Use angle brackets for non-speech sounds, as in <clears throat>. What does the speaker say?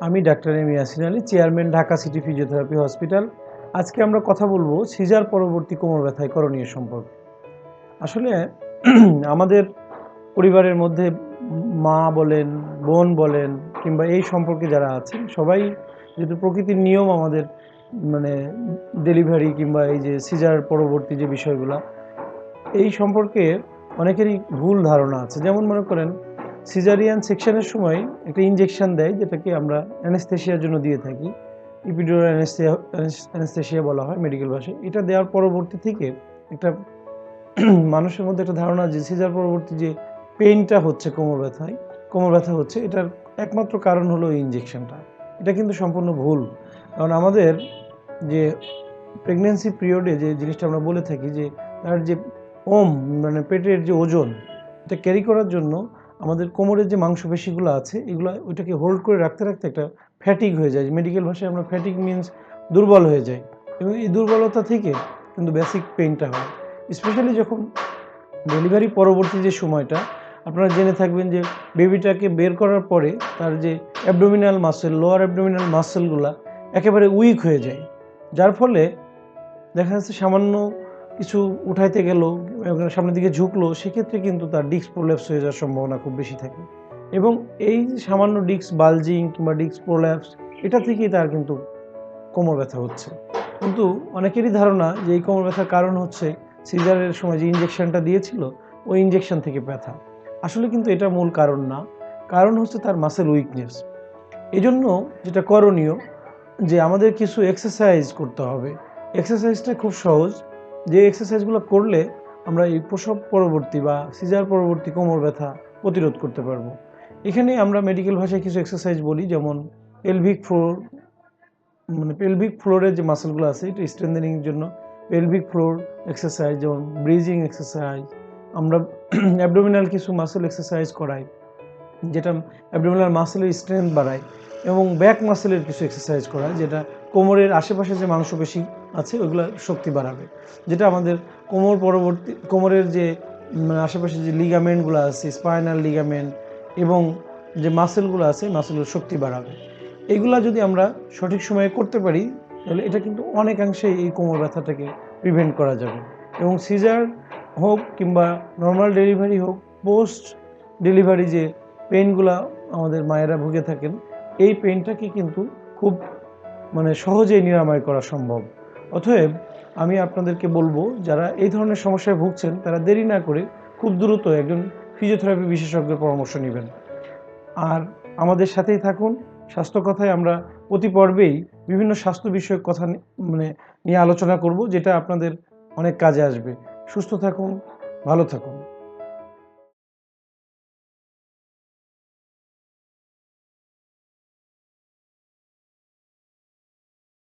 আমি doctor M Yasin Ali, chairman, Dhaka city physiotherapy hospital. আজকে আমরা কথা বলব সিজার পরবর্তী কোমর ব্যথায় করণীয় সম্পর্কে। আসলে <clears throat> আমাদের পরিবারের মধ্যে মা বলেন, বোন বলেন, কিংবা এই সম্পর্কে যারা আছেন, সবাই যেহেতু প্রকৃতির নিয়ম আমাদের মানে ডেলিভারি কিংবা এই যে সিজার পরবর্তী যে বিষয়গুলো, এই সম্পর্কে অনেকেরই ভুল ধারণা আছে। যেমন মনে করেন সিজারিয়ান সেকশনের সময় একটা ইঞ্জেকশন দেয়, যেটাকে আমরা অ্যানেস্থেশিয়ার জন্য দিয়ে থাকি। ইপিডোর অ্যানেস্থেশিয়া বলা হয় মেডিকেল ভাষায়। এটা দেওয়ার পরবর্তী থেকে একটা <clears throat> মানুষের মধ্যে একটা ধারণা যে সিজার পরবর্তী যে পেইনটা হচ্ছে, কোমর ব্যথায়, কোমর ব্যথা হচ্ছে, এটার একমাত্র কারণ হলো ইঞ্জেকশনটা এটা কিন্তু সম্পূর্ণ ভুল। কারণ আমাদের যে প্রেগনেন্সি পিরিয়ডে যে জিনিসটা আমরা বলে থাকি যে, তার যে ওম মানে পেটের যে ওজন, এটা ক্যারি করার জন্য আমাদের কোমরের যে মাংসপেশিগুলো আছে, এগুলো ওইটাকে হোল্ড করে রাখতে রাখতে একটা ফ্যাটিক হয়ে যায়। মেডিকেল ভাষায় আমরা ফ্যাটিক মিনস দুর্বল হয়ে যায় এবং এই দুর্বলতা থেকে কিন্তু বেসিক পেইনটা হয়। স্পেশালি যখন ডেলিভারি পরবর্তী যে সময়টা, আপনারা জেনে থাকবেন যে বেবিটাকে বের করার পরে তার যে অ্যাবডোমিনাল মাসেল লোয়ার অ্যাবডোমিনাল মাসেলগুলো একেবারে উইক হয়ে যায়। যার ফলে দেখা যাচ্ছে সামান্য কিছু উঠাইতে গেল সামনের দিকে ঝুঁকলো, সেক্ষেত্রে কিন্তু তার ডিস্ক প্রোল্যাপস হয়ে যাওয়ার সম্ভাবনা খুব বেশি থাকে। এবং এই সামান্য ডিস্ক বালজিং কিংবা ডিস্ক প্রোল্যাপস এটা থেকেই তার কিন্তু কোমর ব্যথা হচ্ছে। কিন্তু অনেকেরই ধারণা যে এই কোমর ব্যথার কারণ হচ্ছে সিজারের সময় যে ইঞ্জেকশনটা দিয়েছিল, ওই ইঞ্জেকশন থেকে ব্যথা। আসলে কিন্তু এটা মূল কারণ না, কারণ হচ্ছে তার মাসেল উইকনেস এই জন্য যেটা করণীয় যে আমাদের কিছু এক্সারসাইজ করতে হবে। এক্সারসাইজটা খুব সহজ যে এক্সারসাইজগুলো করলে আমরা এই প্রসব পরবর্তী বা সিজার পরবর্তী কোমর ব্যথা প্রতিরোধ করতে পারব। এখানে আমরা মেডিকেল ভাষায় কিছু এক্সারসাইজ বলি, যেমন পেলভিক ফ্লোর মানে পেলভিক ফ্লোরের যে মাসেলগুলো আছে এটা স্ট্রেন্থেনিংয়ের জন্য পেলভিক ফ্লোর এক্সারসাইজ যেমন ব্রিজিং এক্সারসাইজ আমরা অ্যাবডোমিনাল কিছু মাসেল এক্সারসাইজ করাই, যেটা অ্যাবডোমিনাল মাসেলের স্ট্রেংথ বাড়ায় এবং ব্যাক মাসেলের কিছু এক্সারসাইজ করায়, যেটা কোমরের আশেপাশে যে মাংসপেশি আছে ওইগুলো শক্তি বাড়াবে। যেটা আমাদের কোমর পরবর্তী কোমরের যে উম, আশেপাশে যে লিগামেন্টগুলো আছে স্পাইনাল লিগামেন্ট এবং যে মাসেলগুলো আছে মাসেলের শক্তি বাড়াবে। এগুলা যদি আমরা সঠিক সময়ে করতে পারি তাহলে এটা কিন্তু অনেকাংশে এই কোমর ব্যথাটাকে প্রিভেন্ট করা যাবে। এবং সিজার হোক কিংবা নর্মাল ডেলিভারি হোক পোস্ট ডেলিভারি যে পেইনগুলা আমাদের মায়েরা ভুগে থাকেন এই পেনটাকে কিন্তু খুব মানে সহজেই নিরাময় করা সম্ভব। অতএব আমি আপনাদেরকে বলব, যারা এই ধরনের সমস্যায় ভুগছেন, তারা দেরি না করে খুব দ্রুত একজন ফিজিওথেরাপি বিশেষজ্ঞের পরামর্শ নেবেন। আর আমাদের সাথেই থাকুন। স্বাস্থ্য কথায় আমরা প্রতি পর্বেই বিভিন্ন স্বাস্থ্য বিষয়ক কথা মানে নিয়ে আলোচনা করব, যেটা আপনাদের অনেক কাজে আসবে। সুস্থ থাকুন, ভালো থাকুন।